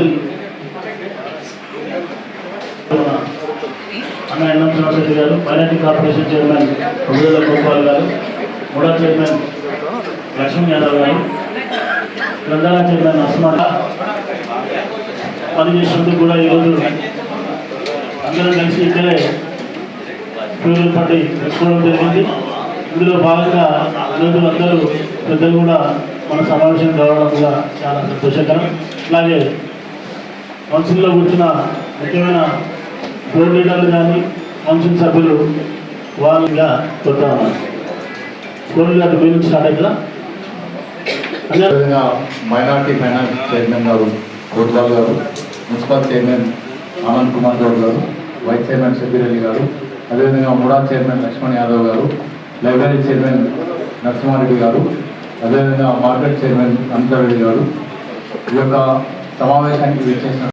Council అన్న ఎన్నం శ్రీనివాసరెడ్డి గారు minority corporation chairman Prabhudeva Gopal గారు మూడో చైర్మన్ లక్ష్మీ యాదవ్ గారు గ్రంథాల చైర్మన్ అస్మాన్ పనిచేసినందుకు కూడా ఈరోజు అందరం కలిసి ఇక్కడే పేరు పట్టి పెట్టుకోవడం జరిగింది. ఇందులో భాగంగా ఈరోజు అందరూ పెద్దలు కూడా మన సమావేశం కావడం కూడా చాలా సంతోషకరం. అలాగే కౌన్సిల్లో కూర్చున్న ముఖ్యమైన బోర్డు లీడర్లు కానీ కౌన్సిల్ సభ్యులు వాళ్ళుగా కొత్త బోర్డు లీడర్ మీ నుంచి స్టార్ట్ అవుతుందా? అదేవిధంగా మైనార్టీ ఫైనాన్స్ చైర్మన్ గారు కోట్వాల్ గారు మున్సిపల్ చైర్మన్ ఆనంద్ కుమార్ గౌడ్ గారు వైస్ చైర్మన్ షబీర్ అలీ గారు అదేవిధంగా ముడా చైర్మన్ లక్ష్మణ్ యాదవ్ గారు లైబ్రరీ చైర్మన్ నరసింహారెడ్డి గారు అదేవిధంగా మార్కెట్ చైర్మన్ అమితారెడ్డి గారు. ఈ యొక్క సమావేశానికి విచ్చేసిన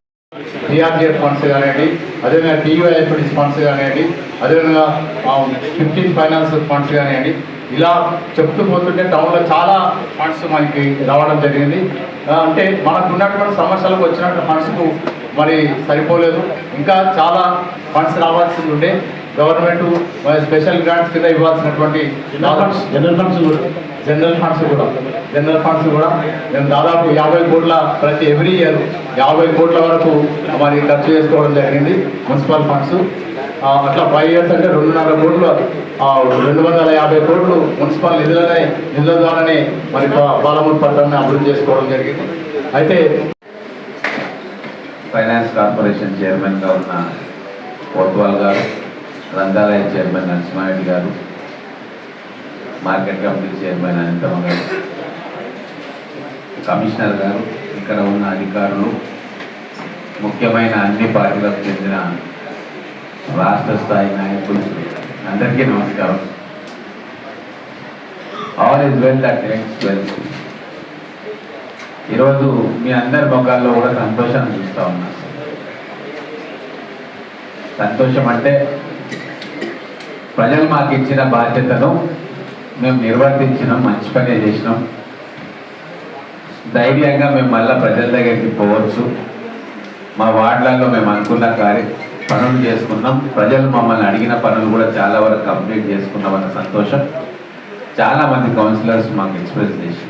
టీఆర్జీఎఫ్ ఫండ్స్ కానివ్వండి అదేవిధంగా టీయూఐఎఫ్డి ఫండ్స్ కానివ్వండి అదేవిధంగా ఫిఫ్టీన్ ఫైనాన్స్ ఫండ్స్ కానివ్వండి ఇలా చెప్తూ పోతుంటే టౌన్లో చాలా ఫండ్స్ మనకి రావడం జరిగింది. అంటే మనకు ఉన్నటువంటి సమస్యలకు వచ్చినట్టు ఫండ్స్కు మరి సరిపోలేదు. ఇంకా చాలా ఫండ్స్ రావాల్సింది ఉండే. గవర్నమెంట్ మరి స్పెషల్ గ్రాంట్స్ కింద ఇవ్వాల్సినటువంటి జనరల్ ఫండ్స్ జనరల్ ఫండ్స్ కూడా. జనరల్ ఫండ్స్ కూడా. జనరల్ ఫండ్స్ కూడా. నేను దాదాపు యాభై కోట్ల ప్రతి ఎవ్రీ ఇయర్ యాభై కోట్ల వరకు మరి ఖర్చు చేసుకోవడం జరిగింది మున్సిపల్ ఫండ్స్. అట్లా ఫైవ్ ఇయర్స్ అంటే రెండున్నర కోట్లు ఆ, రెండు వందల యాభై కోట్లు మున్సిపల్ నిధులనే నిధుల ద్వారానే మరి పాలమూరు పట్టణాన్ని అభివృద్ధి చేసుకోవడం జరిగింది. అయితే ఫైనాన్స్ కార్పొరేషన్ చైర్మన్గా ఉన్న కోట్వాల్ గారు గ్రంథాలయ చైర్మన్ నరసింహారెడ్డి గారు మార్కెట్ కమిటీ చైర్మన్ అనంతమ్మ గారు కమిషనర్ గారు ఇక్కడ ఉన్న అధికారులు ముఖ్యమైన అన్ని పార్టీలకు చెందిన రాష్ట్ర స్థాయి నాయకులు అందరికీ నమస్కారం. All is well that well ఈరోజు మీ అందరి ముఖాల్లో కూడా సంతోషాన్ని చూస్తూ ఉన్నా. సంతోషం అంటే ప్రజలు మాకు ఇచ్చిన బాధ్యతను మేము నిర్వర్తించినాం మంచి పనే చేసినాం. ధైర్యంగా మేము మళ్ళీ ప్రజల దగ్గరికి పోవచ్చు. మా వార్డులలో మేము అనుకున్న కార్య పనులు చేసుకున్నాం. ప్రజలు మమ్మల్ని అడిగిన పనులు కూడా చాలా వరకు కంప్లీట్ చేసుకున్నామన్న సంతోషం. చాలా మంది కౌన్సిలర్స్ మాకు ఎక్స్ప్రెస్ చేసి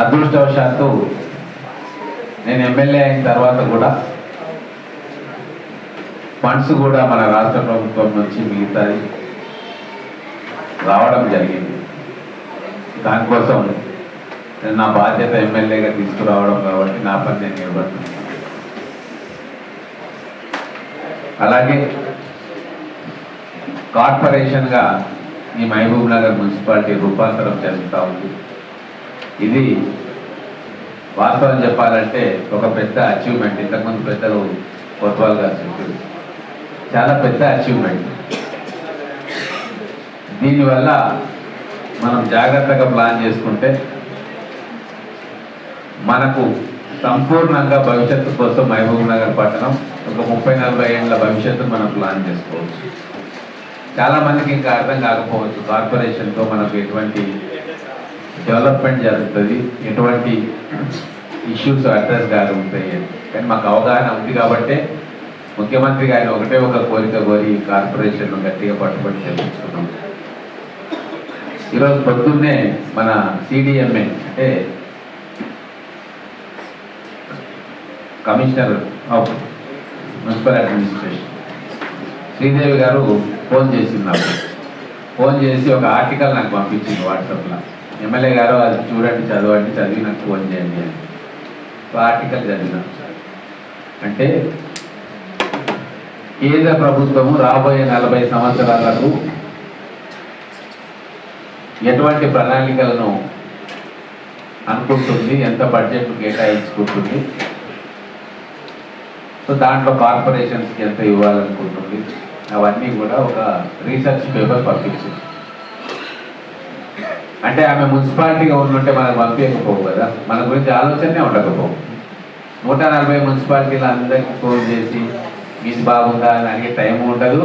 అదృష్టవశాత్తు నేను ఎమ్మెల్యే అయిన తర్వాత కూడా ఫండ్స్ కూడా మన రాష్ట్ర ప్రభుత్వం నుంచి మిగతాది రావడం జరిగింది. దానికోసం నేను నా బాధ్యత ఎమ్మెల్యేగా తీసుకురావడం కాబట్టి నా పని నేను నిలబడుతున్నాను అలాగే కార్పొరేషన్గా ఈ మహబూబ్ నగర్ మున్సిపాలిటీ రూపాంతరం చెందుతూ ఉంది. ఇది వాస్తవం చెప్పాలంటే ఒక పెద్ద అచీవ్మెంట్ ఇంతకుముందు పెద్దలు కొత్వాల్ గారు చెప్పారు. చాలా పెద్ద అచీవ్మెంట్ దీనివల్ల మనం జాగ్రత్తగా ప్లాన్ చేసుకుంటే మనకు సంపూర్ణంగా భవిష్యత్తు కోసం మహబూబ్ నగర్ పట్టణం ఒక ముప్పై నలభై ఏళ్ళ భవిష్యత్తు మనం ప్లాన్ చేసుకోవచ్చు. చాలా మందికి ఇంకా అర్థం కాకపోవచ్చు. కార్పొరేషన్తో మనకు ఎటువంటి డెవలప్మెంట్ జరుగుతుంది. ఎటువంటి ఇష్యూస్ అడ్రస్ కాగలుగుతాయి ఉంటాయి కానీ మాకు అవగాహన ఉంది కాబట్టే ముఖ్యమంత్రి గారు ఒకటే ఒక కోరిక కోరి కార్పొరేషన్ను గట్టిగా పట్టుబడి చెల్లించుకున్నాం ఈరోజు పొద్దున్నే మన సిడిఎంఏ అంటే commissioner of municipal administration Sridevi గారు ఫోన్ చేసింది ఫోన్ చేసి ఒక ఆర్టికల్ నాకు పంపించింది వాట్సాప్లో. ఎమ్మెల్యే గారు అది చూడండి చదవండి చదివి నాకు ఫోన్ చేయండి అని. ఒక ఆర్టికల్ చదివిన. అంటే కేంద్ర ప్రభుత్వము రాబోయే నలభై సంవత్సరాలకు ఎటువంటి ప్రణాళికలను అనుకుంటుంది ఎంత బడ్జెట్ కేటాయించుకుంటుంది. సో దాంట్లో కార్పొరేషన్స్కి ఎంత ఇవ్వాలనుకుంటుంది. అవన్నీ కూడా ఒక రీసెర్చ్ పేపర్ పంపించింది. అంటే ఆమె మున్సిపాలిటీగా ఉండుంటే మనకు పంపించకపోవు కదా. మన గురించి ఆలోచనే ఉండకపోవు. నూట నలభై మున్సిపాలిటీలు అందరికీ ఫోన్ చేసి మిస్ బాగుందా అని అడిగే టైం ఉండదు.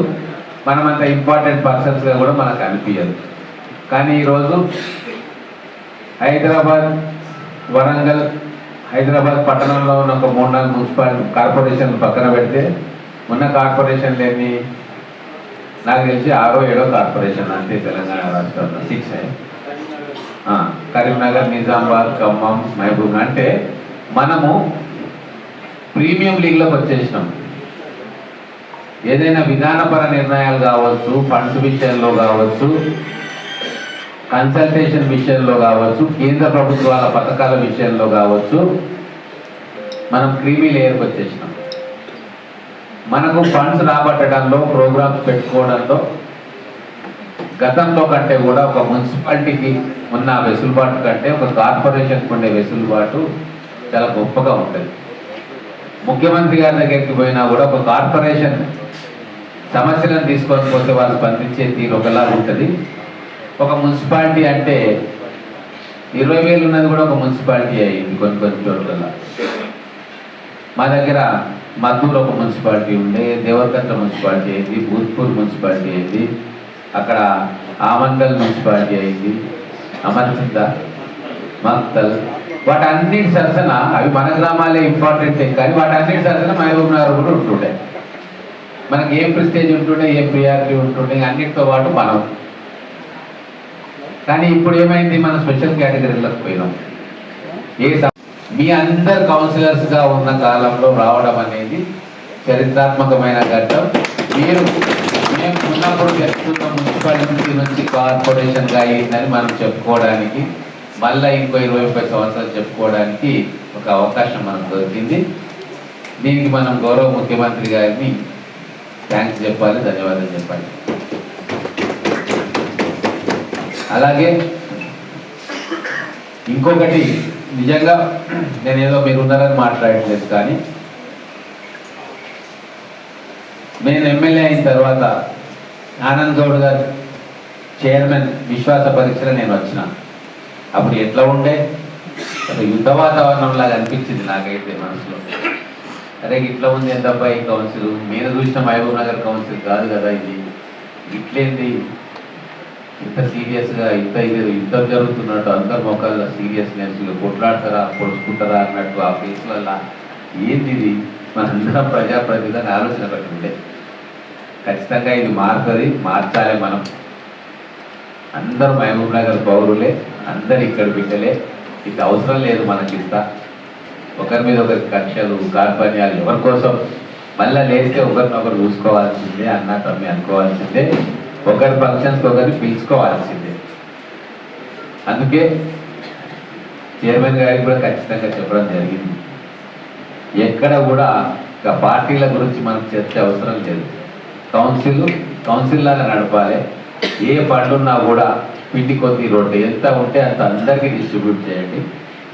మనం అంత ఇంపార్టెంట్ పర్సన్స్గా కూడా మనకు అనిపించదు కానీ ఈరోజు హైదరాబాద్ వరంగల్ హైదరాబాద్ పట్టణంలో ఉన్న ఒక మూడు నాలుగు మున్సిపాలిటీ కార్పొరేషన్ పక్కన పెడితే ఉన్న కార్పొరేషన్ లేని నాకు తెలిసి ఆరో ఏడో కార్పొరేషన్ అంతే తెలంగాణ రాష్ట్రంలో సిక్స్ కరీంనగర్ నిజామాబాద్ ఖమ్మం మహబూబ్ అంటే మనము ప్రీమియం లీగ్లోకి వచ్చేసినాం. ఏదైనా విధానపర నిర్ణయాలు కావచ్చు ఫండ్స్ విషయంలో కావచ్చు కన్సల్టేషన్ విషయంలో కావచ్చు కేంద్ర ప్రభుత్వాల పథకాల విషయంలో కావచ్చు మనం క్రీమీ లేయర్కి వచ్చేసినాం. మనకు ఫండ్స్ రాబట్టడంలో ప్రోగ్రామ్స్ పెట్టుకోవడంలో గతంలో కంటే కూడా ఒక మున్సిపాలిటీకి ఉన్న వెసులుబాటు కంటే ఒక కార్పొరేషన్కి ఉండే వెసులుబాటు చాలా గొప్పగా ఉంటుంది. ముఖ్యమంత్రి గారి దగ్గరికి పోయినా కూడా ఒక కార్పొరేషన్ సమస్యలను తీసుకొని పోతే వాళ్ళు స్పందించే తీరు ఒకలా ఉంటుంది. ఒక మున్సిపాలిటీ అంటే ఇరవై వేలు ఉన్నది కూడా ఒక మున్సిపాలిటీ అయ్యింది కొన్ని కొన్ని చోట్ల మా దగ్గర మద్దూరు ఒక మున్సిపాలిటీ ఉండే దేవరకట్ల మున్సిపాలిటీ అయింది భూత్పూర్ మున్సిపాలిటీ అయింది అక్కడ ఆమంగల్ మున్సిపాలిటీ అయింది అమర్చింద మక్తల్. వాటన్నిటి సరసన అవి మన గ్రామాలే ఇంపార్టెంట్ కానీ వాటన్నిటి సరసన మహబూబ్ నగర్ కూడా ఉంటుండే. మనకి ఏం ప్రిస్టేజ్ ఉంటుండే ఏ ప్రియారిటీ ఉంటుండే అన్నిటితో పాటు మనం. కానీ ఇప్పుడు ఏమైంది మనం స్పెషల్ కేటగిరీలకు పోయినాం. ఏ మీ అందరు కౌన్సిలర్స్గా ఉన్న కాలంలో రావడం అనేది చరిత్రాత్మకమైన ఘట్టం. మీరు మేము ఉన్నప్పుడు చెప్తున్న మున్సిపాలిటీ నుంచి కార్పొరేషన్గా అయ్యిందని మనం చెప్పుకోవడానికి మళ్ళీ ఇంకో ఇరవై ముప్పై సంవత్సరాలు చెప్పుకోవడానికి ఒక అవకాశం మనకు దొరికింది. దీనికి మనం గౌరవ ముఖ్యమంత్రి గారిని థ్యాంక్స్ చెప్పాలి ధన్యవాదాలు చెప్పాలి. అలాగే ఇంకొకటి నిజంగా నేనేదో ఏదో మీరు ఉన్నారని మాట్లాడట్లేదు కానీ నేను ఎమ్మెల్యే అయిన తర్వాత ఆనంద్ గౌడ్ గారు చైర్మన్ విశ్వాస పరీక్షలో నేను వచ్చిన. అప్పుడు ఎట్లా ఉండే? యుద్ధ వాతావరణం లాగా అనిపించింది నాకైతే మనసులో. అరే ఇట్లా ఉంది ఎంతబ్బా ఈ కౌన్సిల్ మీరు చూసిన మహబూబ్ నగర్ కౌన్సిల్ కాదు కదా ఇది. ఇట్లేంది? ఇంత సీరియస్గా ఇంత ఇది యుద్ధం జరుగుతున్నట్టు అందరు మొక్కల్లో సీరియస్నెస్ కొట్లాడతారా పొడుచుకుంటారా అన్నట్టు ఆ ఫేస్లల్లా ఏంది ఇది? మనందరం ప్రజాప్రతినిధిని ఆలోచన పెట్టుండే ఖచ్చితంగా ఇది మారుతుంది మార్చాలి మనం. అందరు మహబూబ్ నగర్ పౌరులే అందరు ఇక్కడ బిడ్డలే. ఇది అవసరం లేదు మనకింత. ఒకరి మీద ఒకరి కక్షలు కార్పణ్యాలు ఎవరి కోసం? మళ్ళీ లేస్తే ఒకరినొకరు చూసుకోవాల్సిందే అన్న తమ్మి అనుకోవాల్సిందే ఒకరి ఫంక్షన్స్కి ఒకరిని పిలుచుకోవాల్సిందే. అందుకే చైర్మన్ గారికి కూడా ఖచ్చితంగా చెప్పడం జరిగింది. ఎక్కడ కూడా ఇక పార్టీల గురించి మనకు చర్చ అవసరం లేదు. కౌన్సిల్ కౌన్సిల్ లాగా నడపాలి. ఏ పండున్నా కూడా పిండి కొద్ది రోడ్డు ఎంత ఉంటే అంత అందరికీ డిస్ట్రిబ్యూట్ చేయండి.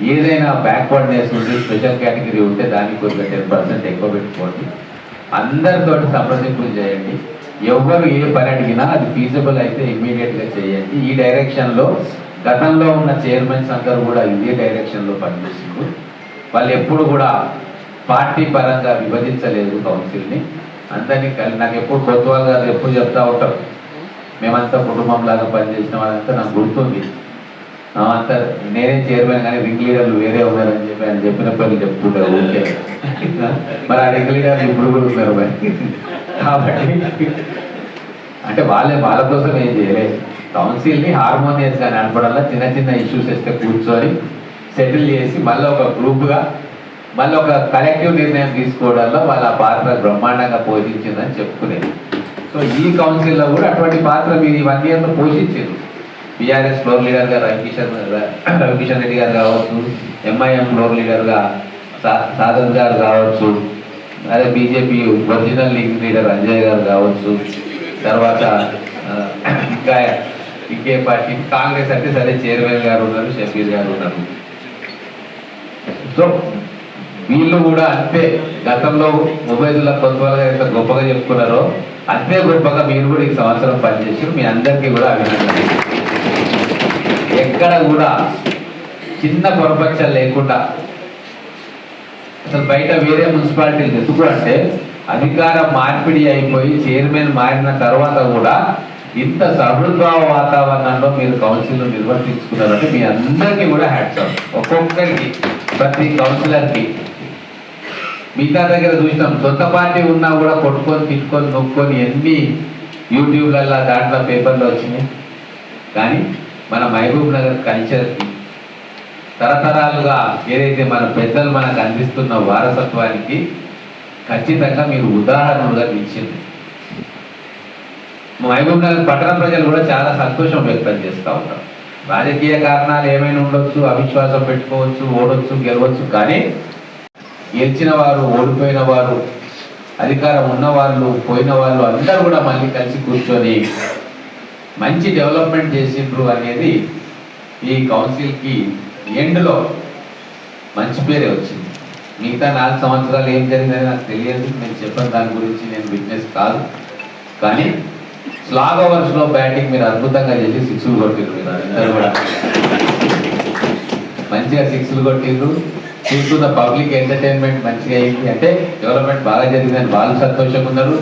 ఏదైనా బ్యాక్వర్డ్నెస్ ఉంటే స్పెషల్ కేటగిరీ ఉంటే దానికి కొద్దిగా టెన్ పర్సెంట్ ఎక్కువ పెట్టుకోండి. అందరితోటి సంప్రదింపులు చేయండి. ఎవరు ఏ పని అడిగినా అది ఫీజబుల్ అయితే ఇమ్మీడియట్గా చేయండి. ఈ డైరెక్షన్లో గతంలో ఉన్న చైర్మన్స్ అందరూ కూడా ఇదే డైరెక్షన్లో పనిచేసిండ్రు. వాళ్ళు ఎప్పుడు కూడా పార్టీ పరంగా విభజించలేదు కౌన్సిల్ని. అందరినీ కలిసి నాకు ఎప్పుడు కొత్తవాళ్ళు గారు ఎప్పుడు చెప్తా ఉంటారు. మేమంతా కుటుంబం లాగా పనిచేసిన వాళ్ళంతా నాకు గుర్తుంది. అంతా నేనే చైర్మన్ కానీ రింగ్ లీడర్లు వేరే ఉన్నారని చెప్పి ఆయన చెప్పిన పేర్లు చెప్తుంటారు ఓకే. మరి ఆ రింగ్ లీడర్లు ఇప్పుడు కూడా ఉన్నారు మరి. కాబట్టి అంటే వాళ్ళే వాళ్ళ కోసం ఏం చేయలేదు కౌన్సిల్ని హార్మోనియస్గా నడపడంలో చిన్న చిన్న ఇష్యూస్ వస్తే కూర్చొని సెటిల్ చేసి మళ్ళీ ఒక గ్రూప్గా మళ్ళీ ఒక కలెక్టివ్ నిర్ణయం తీసుకోవడంలో వాళ్ళ పాత్ర బ్రహ్మాండంగా పోషించిందని చెప్పుకునేది. సో ఈ కౌన్సిల్లో కూడా అటువంటి పాత్ర మీరు ఈ వన్ ఇయర్లో పోషించారు. బీఆర్ఎస్ ఫ్లోర్ లీడర్గా రవికిషన్ రవికిషన్ రెడ్డి గారు కావచ్చు ఎంఐఎం ఫ్లోర్ లీడర్గా సా సాధన్ గారు కావచ్చు అదే BJP original league leader Anjay గారు కావచ్చు తర్వాత ఇంకా ఇంకే పార్టీ కాంగ్రెస్ అంటే సరే చైర్మన్ గారు ఉన్నారు షఫీర్ గారు ఉన్నారు. సో వీళ్ళు కూడా అంతే గతంలో మొబైల్లో కొత్తగా ఎంత గొప్పగా చెప్పుకున్నారో అంతే గొప్పగా మీరు కూడా ఈ సంవత్సరం పనిచేసి మీ అందరికీ కూడా అభినందన ఎక్కడ కూడా చిన్న పొరపక్ష లేకుండా అసలు బయట వేరే మున్సిపాలిటీలు ఎందుకు అంటే అధికార మార్పిడి అయిపోయి చైర్మన్ మారిన తర్వాత కూడా ఇంత సహృద్భావ వాతావరణంలో మీరు కౌన్సిల్ నిర్వర్తించుకున్నారంటే మీ అందరికీ కూడా హ్యాట్స్ ఆఫ్. ఒక్కొక్కరికి ప్రతి కౌన్సిలర్కి. మిగతా దగ్గర చూసినాం సొంత పార్టీ ఉన్నా కూడా కొట్టుకొని తిట్టుకొని నొక్కొని ఎన్ని యూట్యూబ్లల్లో దాంట్లో పేపర్లో వచ్చినాయి. కానీ మన మహబూబ్ నగర్ కల్చర్కి తరతరాలుగా ఏదైతే మన పెద్దలు మనకు అందిస్తున్న వారసత్వానికి ఖచ్చితంగా మీరు ఉదాహరణలుగా నిలిచింది. మహబూబ్ నగర్ పట్టణ ప్రజలు కూడా చాలా సంతోషం వ్యక్తం చేస్తూ ఉంటారు. రాజకీయ కారణాలు ఏమైనా ఉండొచ్చు అవిశ్వాసం పెట్టుకోవచ్చు ఓడొచ్చు గెలవచ్చు కానీ గెలిచిన వారు ఓడిపోయిన వారు అధికారం ఉన్న వాళ్ళు పోయిన వాళ్ళు అందరూ కూడా మళ్ళీ కలిసి కూర్చొని మంచి డెవలప్మెంట్ చేసిండ్రు అనేది ఈ కౌన్సిల్కి ఎండ్లో మంచి పేరే వచ్చింది. మిగతా నాలుగు సంవత్సరాలు ఏం జరిగిందని నాకు తెలియదు. నేను చెప్పిన దాని గురించి నేను విట్నెస్ కాదు. కానీ స్లాగ్ ఓవర్స్లో బ్యాటింగ్ మీరు అద్భుతంగా చేసి సిక్స్లు కొట్టిండ్రు మీరు అందరూ కూడా. మంచిగా సిక్స్లు కొట్టిండ్రు. చూస్తున్న పబ్లిక్ ఎంటర్టైన్మెంట్ మంచిగా అయింది. అంటే డెవలప్మెంట్ బాగా జరిగిందని వాళ్ళు సంతోషంగా ఉన్నారు.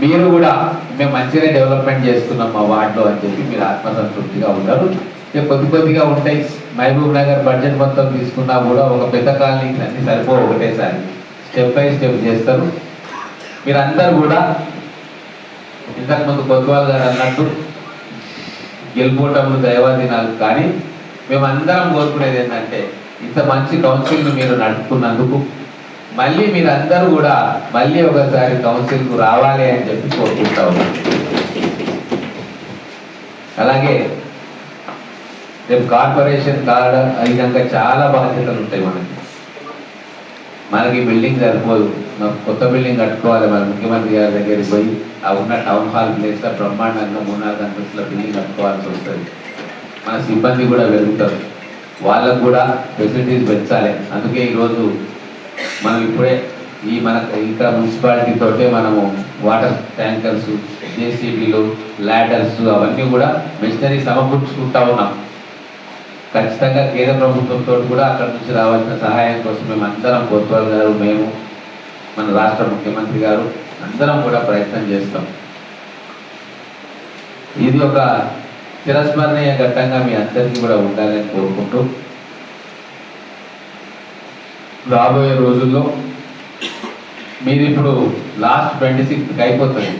మీరు కూడా మేము మంచిగా డెవలప్మెంట్ చేస్తున్నాం మా వార్డులో అని చెప్పి మీరు ఆత్మసంతృప్తిగా ఉంటారు ఇక కొద్ది కొద్దిగా ఉంటాయి. మహబూబ్ నగర్ బడ్జెట్ మొత్తం తీసుకున్నా కూడా ఒక పెద్ద కాలనీకి అన్ని సరిపో ఒకటేసారి. స్టెప్ బై స్టెప్ చేస్తారు. మీరందరూ కూడా ఇంతకుముందు కొద్దివాల్ గారు అన్నట్టు గెలుపోవటములు దైవాధీనాలు కానీ మేమందరం కోరుకునేది ఏంటంటే ఇంత మంచి కౌన్సిల్ను మీరు నడుపుకున్నందుకు మళ్ళీ మీరందరూ కూడా మళ్ళీ ఒకసారి కౌన్సిల్కు రావాలి అని చెప్పి కోరుకుంటా అలాగే రేపు కార్పొరేషన్ కావడం అయినాక చాలా బాధ్యతలు ఉంటాయి మనకి. మనకి బిల్డింగ్ సరిపోదు. మనం కొత్త బిల్డింగ్ కట్టుకోవాలి. మన ముఖ్యమంత్రి గారి దగ్గరికి పోయి ఆ ఉన్న టౌన్ హాల్ ప్లేస్లో బ్రహ్మాండంగా మూడు నాలుగు అంతస్తుల బిల్డింగ్ కట్టుకోవాల్సి వస్తుంది. మన సిబ్బంది కూడా పెరుగుతారు వాళ్ళకు కూడా ఫెసిలిటీస్ పెంచాలి. అందుకే ఈరోజు మనం ఇప్పుడే ఈ మన ఇక్కడ మున్సిపాలిటీ తోటే మనము వాటర్ ట్యాంకర్స్ జేసీబీలు ల్యాడర్స్ అవన్నీ కూడా మెషినరీ సమకూర్చుకుంటా ఉన్నాం. ఖచ్చితంగా కేంద్ర ప్రభుత్వంతో కూడా అక్కడ నుంచి రావాల్సిన సహాయం కోసం మేము అందరం కోత్వాల్ గారు మేము మన రాష్ట్ర ముఖ్యమంత్రి గారు అందరం కూడా ప్రయత్నం చేస్తాం. ఇది ఒక చిరస్మరణీయ ఘట్టంగా మీ అందరికీ కూడా ఉండాలని కోరుకుంటూ రాబోయే రోజుల్లో మీరు ఇప్పుడు లాస్ట్ ట్వంటీ సిక్స్కి అయిపోతుంది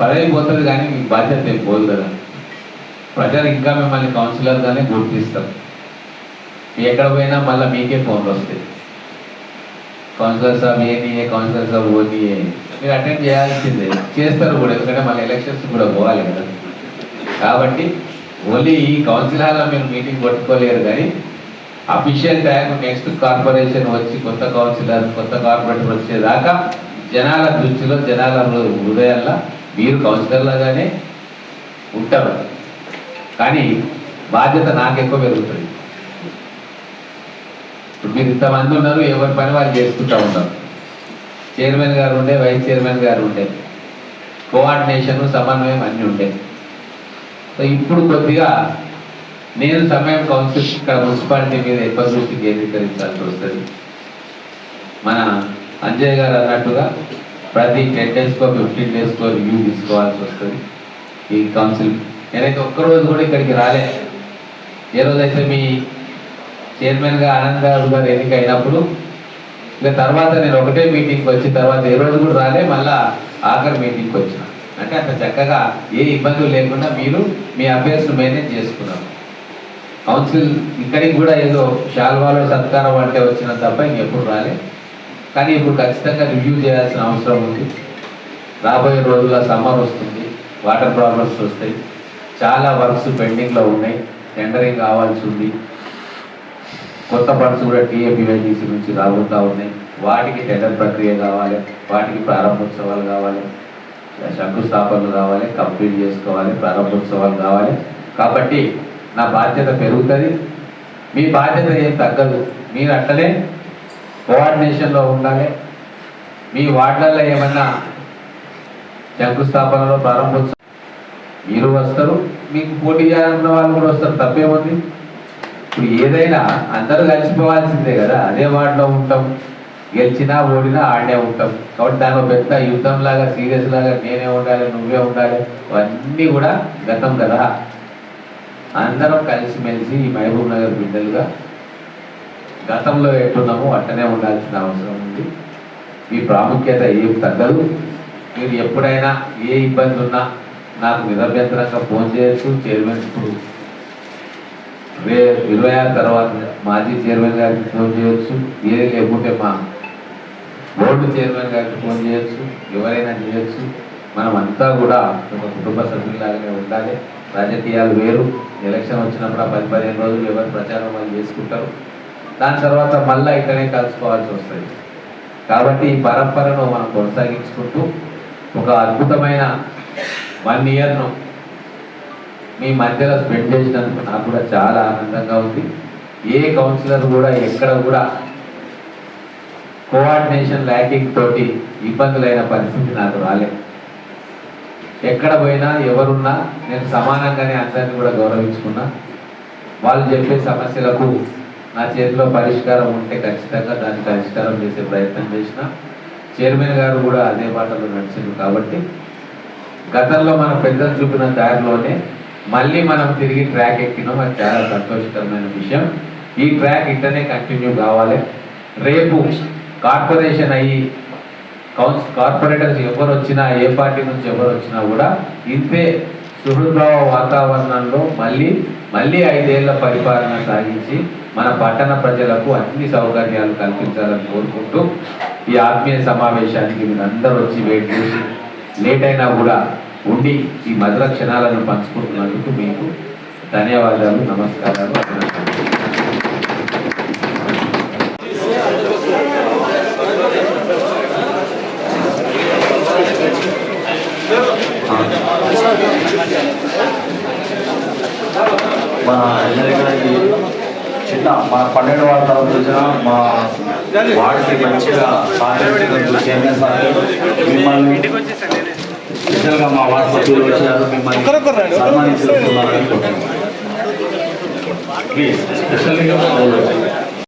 పరైపోతుంది కానీ మీకు బాధ్యత ఏం పోదు కదా. ప్రజలు ఇంకా మిమ్మల్ని కౌన్సిలర్గానే గుర్తిస్తారు. ఎక్కడ పోయినా మళ్ళీ మీకే ఫోన్లు వస్తాయి. కౌన్సిలర్ సాబ్ ఏనియే కౌన్సిలర్ సాబ్ ఓనియే మీరు అటెండ్ చేయాల్సిందే. చేస్తారు కూడా ఎందుకంటే మళ్ళీ ఎలక్షన్స్ కూడా పోవాలి కదా. కాబట్టి ఓన్లీ ఈ కౌన్సిలర్లో మీరు మీటింగ్ పట్టుకోలేరు కానీ అఫీషియల్ టైం నెక్స్ట్ కార్పొరేషన్ వచ్చి కొత్త కౌన్సిలర్ కొత్త కార్పొరేటర్ వచ్చేదాకా జనాల దృష్టిలో జనాల హృదయాల్లో మీరు కౌన్సిలర్లాగానే ఉంటారు. కానీ బాధ్యత నాకు ఎక్కువ పెరుగుతుంది. ఇప్పుడు మీరు ఇంతమంది ఉన్నారు ఎవరి పని వాళ్ళు చేసుకుంటూ ఉంటారు. చైర్మన్ గారు ఉండే వైస్ చైర్మన్ గారు ఉండే కోఆర్డినేషన్ సమన్వయం అన్నీ ఉండే. సో ఇప్పుడు కొద్దిగా నేను సమయం కౌన్సిల్ మున్సిపాలిటీ మీద ఎక్కువ దృష్టి కేంద్రీకరించాల్సి వస్తుంది. మన అంజయ్ గారు అన్నట్టుగా ప్రతి టెన్ డేస్కో ఫిఫ్టీన్ డేస్కో రివ్యూ తీసుకోవాల్సి వస్తుంది ఈ కౌన్సిల్. నేనైతే ఒక్కరోజు కూడా ఇక్కడికి రాలే. ఏ రోజైతే మీ చైర్మన్గా ఆనంద్ గారు గారు ఎన్నిక అయినప్పుడు ఇక తర్వాత నేను ఒకటే మీటింగ్కి వచ్చిన తర్వాత ఏ రోజు కూడా రాలే మళ్ళా ఆఖరి మీటింగ్కి వచ్చిన. అంటే అంత చక్కగా ఏ ఇబ్బందులు లేకుండా మీరు మీ అఫేర్స్ను మేనేజ్ చేసుకున్నారు. కౌన్సిల్ ఇక్కడికి కూడా ఏదో శాల్వాలో సత్కారం అంటే వచ్చిన తప్ప ఇంకెప్పుడు రాలే. కానీ ఇప్పుడు ఖచ్చితంగా రివ్యూ చేయాల్సిన అవసరం ఉంది. రాబోయే రోజుల్లో సమ్మర్ వస్తుంది వాటర్ ప్రాబ్లమ్స్ వస్తాయి. చాలా వర్క్స్ పెండింగ్లో ఉన్నాయి. టెండరింగ్ కావాల్సి ఉంది. కొత్త ఫండ్స్ కూడా టీఏపీఐటీసీ నుంచి రాబోతూ ఉన్నాయి. వాటికి టెండర్ ప్రక్రియ కావాలి వాటికి ప్రారంభోత్సవాలు కావాలి శంకుస్థాపనలు కావాలి కంప్లీట్ చేసుకోవాలి ప్రారంభోత్సవాలు కావాలి. కాబట్టి నా బాధ్యత పెరుగుతుంది. మీ బాధ్యత ఏం తగ్గదు. మీరు అట్లనే కోఆర్డినేషన్లో ఉండాలి. మీ వార్డులలో ఏమన్నా శంకుస్థాపనలో ప్రారంభోత్సవం మీరు వస్తారు. మీకు పోటీ చేయాలన్న వాళ్ళు కూడా వస్తారు. తప్పేముంది? ఇప్పుడు ఏదైనా అందరూ కలిసిపోవాల్సిందే కదా. అదే వార్డులో ఉంటాం. గెలిచినా ఓడినా ఆడే ఉంటాం. కాబట్టి దాని పెద్ద యుద్ధం లాగా సీరియస్ లాగా నేనే ఉండాలి నువ్వే ఉండాలి. అవన్నీ కూడా గతం కదా. అందరం కలిసిమెలిసి ఈ మహబూబ్ నగర్ బిడ్డలుగా గతంలో ఎట్టున్నామో అట్టనే ఉండాల్సిన అవసరం ఉంది. మీ ప్రాముఖ్యత ఏం తగ్గదు. మీరు ఎప్పుడైనా ఏ ఇబ్బంది ఉన్నా నాకు నిరభ్యంతరంగా ఫోన్ చేయొచ్చు. చైర్మన్ ఇప్పుడు రే ఇరవై ఆరు తర్వాత మాజీ చైర్మన్ గారికి ఫోన్ చేయొచ్చు. ఏది లేకుంటే మా బోర్డు చైర్మన్ గారికి ఫోన్ చేయొచ్చు. ఎవరైనా చేయొచ్చు. మనం అంతా కూడా ఒక కుటుంబ సభ్యులాగానే ఉండాలి. రాజకీయాలు వేరు. ఎలక్షన్ వచ్చినప్పుడు ఆ పది పదిహేను రోజులు ఎవరు ప్రచారం వాళ్ళు చేసుకుంటారు. దాని తర్వాత మళ్ళీ ఇక్కడే కలుసుకోవాల్సి వస్తుంది. కాబట్టి ఈ పరంపరను మనం కొనసాగించుకుంటూ ఒక అద్భుతమైన వన్ ఇయర్ను మీ మధ్యలో స్పెండ్ చేసినందుకు నాకు కూడా చాలా ఆనందంగా ఉంది. ఏ కౌన్సిలర్ కూడా ఎక్కడ కూడా కోఆర్డినేషన్ ల్యాకింగ్ తోటి ఇబ్బందులైన పరిస్థితి నాకు రాలేదు. ఎక్కడ పోయినా ఎవరున్నా నేను సమానంగానే అందరిని కూడా గౌరవించుకున్నా. వాళ్ళు చెప్పే సమస్యలకు నా చేతిలో పరిష్కారం ఉంటే ఖచ్చితంగా దాన్ని పరిష్కారం చేసే ప్రయత్నం చేసిన. చైర్మన్ గారు కూడా అదే బాటలో నడిచింది కాబట్టి గతంలో మన పెద్దలు చూపిన దారిలోనే మళ్ళీ మనం తిరిగి ట్రాక్ ఎక్కినాం. అది చాలా సంతోషకరమైన విషయం. ఈ ట్రాక్ ఇట్లనే కంటిన్యూ కావాలి. రేపు కార్పొరేషన్ అయ్యి కౌన్స్ కార్పొరేటర్స్ ఎవరు వచ్చినా ఏ పార్టీ నుంచి ఎవరు వచ్చినా కూడా ఇదే సుహృద్భావ వాతావరణంలో మళ్ళీ మళ్ళీ ఐదేళ్ళ పరిపాలన సాగించి మన పట్టణ ప్రజలకు అన్ని సౌకర్యాలు కల్పించాలని కోరుకుంటూ ఈ ఆత్మీయ సమావేశానికి మీరు అందరూ వచ్చి వెయిట్ చేసి లేట్ అయినా కూడా ఉండి ఈ మధుర క్షణాలను పంచుకుంటున్నందుకు మీకు ధన్యవాదాలు నమస్కారాలు అభినందనలు. మన ఎన్నికలకి చిన్న మన పన్నెండు వార్డు తరఫు వచ్చిన మా వార్డుకి మంచిగా సహకరించినందుకు చైర్మన్ సార్ మిమ్మల్ని స్పెషల్గా మా వార్డు సభ్యులు వచ్చారు మిమ్మల్ని సన్మానించుకున్నారని కోరుతున్నాను. ప్లీజ్ స్పెషల్గా